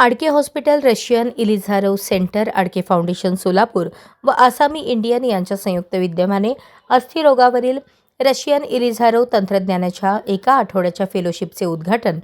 Adke hospital Russian Ilizarov centre Adke foundation Solapur व आसामी Indian यांच्या संयुक्त विद्यमाने अस्थिरोगावरील रशियन इलिझारो तंत्रज्ञानाच्या एका आठवड्याच्या फेलोशिपचे उद्घाटन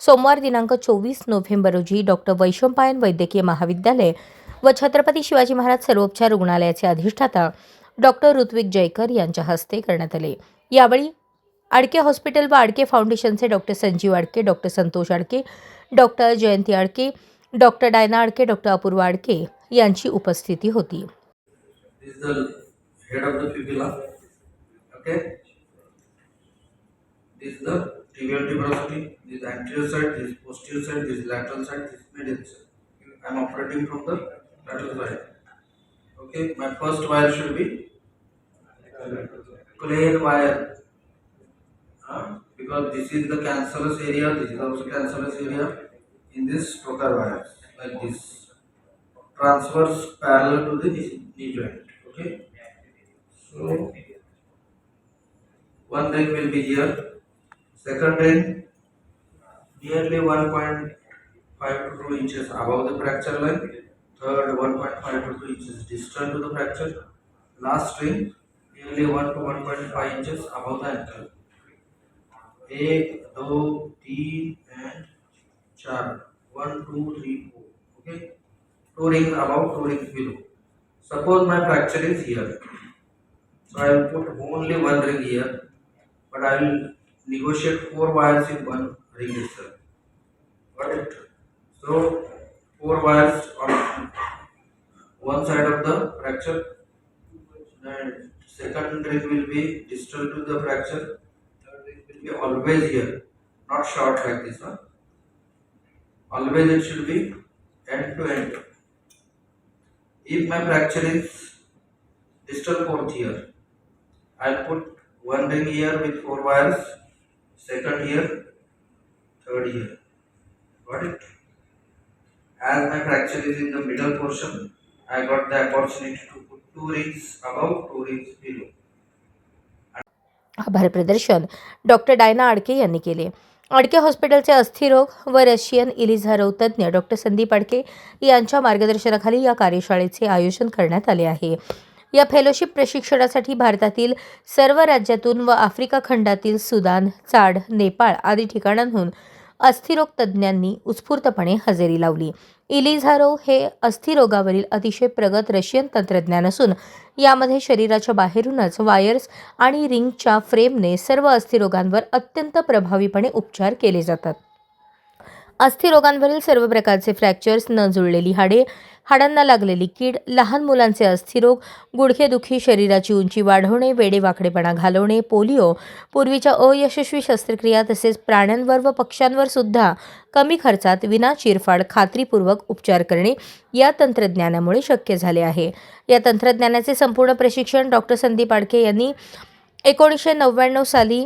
सोमवार दिनांक चोवीस नोव्हेंबर रोजी डॉक्टर वैशंपायन वैद्यकीय महाविद्यालय व छत्रपती शिवाजी महाराज सर्वोपचार रुग्णालयाचे अधिष्ठाता डॉक्टर ऋत्विक जयकर यांच्या हस्ते करण्यात आले. यावेळी आडके हॉस्पिटल व आडके फाउंडेशनचे doctor Sanjeev Adke doctor Santosh Adke doctor Jayanti Adke doctor Diana Adke doctor Apurva Adke यांची उपस्थिती होती. Because this is the cancerous area. This is also cancerous area. In this trocar wires like this transverse parallel to the knee, joint. Okay. So one ring will be here. Second ring nearly 1.5 to 2 inches above the fracture line. Third 1.5 to 2 inches distant to the fracture. Last ring nearly 1 to 1.5 inches above the ankle. एक दो तीन and चार one two three four okay two rings above two rings below suppose my fracture is here so i will put only one ring here but i will negotiate four wires in one ring itself got it so four wires on one side of the fracture and second ring will be distal to the fracture be always here not short like this one always it should be end to end. If my fracture is distal fourth here, I'll put one ring here with four wires, second here, third here. Got it? As my fracture is in the middle portion, I got the opportunity to put two rings above, two rings below. आभार प्रदर्शन doctor Diana Adke यांनी केले. आडके हॉस्पिटलचे अस्थिरोग व Russian इलिझारोव तज्ज्ञ doctor Sandeep Adke यांच्या मार्गदर्शनाखाली या कार्यशाळेचे आयोजन करण्यात आले आहे. या फेलोशिप प्रशिक्षणासाठी भारतातील सर्व राज्यातून व आफ्रिका खंडातील सुदान चाड नेपाळ आदी ठिकाणांहून अस्थिरोग तज्ज्ञांनी उत्स्फूर्तपणे हजेरी लावली. इलिझारो हे अस्थिरोगावरील अतिशय प्रगत रशियन तंत्रज्ञान असून यामध्ये शरीराच्या बाहेरूनच वायर्स आणि रिंगच्या फ्रेमने सर्व अस्थिरोगांवर अत्यंत प्रभावीपणे उपचार केले जातात. अस्थिरोगांवरील सर्व प्रकारचे फ्रॅक्चर्स न जुळलेली हाडे हाडांना लागलेली कीड लहान मुलांचे अस्थिरोग गुडघेदुखी शरीराची उंची वाढवणे वेडेवाकडेपणा घालवणे पोलिओ पूर्वीच्या अयशस्वी शस्त्रक्रिया तसेच प्राण्यांवर व पक्ष्यांवर सुद्धा कमी खर्चात विना चिरफाड खात्रीपूर्वक उपचार करणे या तंत्रज्ञानामुळे शक्य झाले आहे. या तंत्रज्ञानाचे संपूर्ण प्रशिक्षण डॉक्टर संदीप आडके यांनी एकोणीसशे नव्याण्णव साली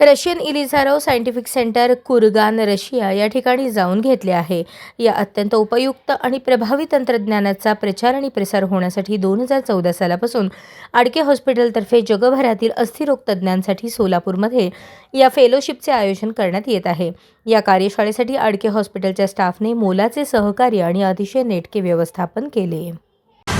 Russian Ilizarov scientific centre Kurgan Russia या ठिकाणी जाऊन घेतले आहे. या अत्यंत उपयुक्त आणि प्रभावी तंत्रज्ञानाचा प्रचार आणि प्रसार होण्यासाठी दोन हजार चौदा सालापासून आडके हॉस्पिटलतर्फे जगभरातील अस्थिरोग तज्ज्ञांसाठी सोलापूरमध्ये या फेलोशिपचे आयोजन करण्यात येत आहे. या कार्यशाळेसाठी आडके हॉस्पिटलच्या स्टाफने मोलाचे सहकार्य आणि अतिशय नेटके व्यवस्थापन केले.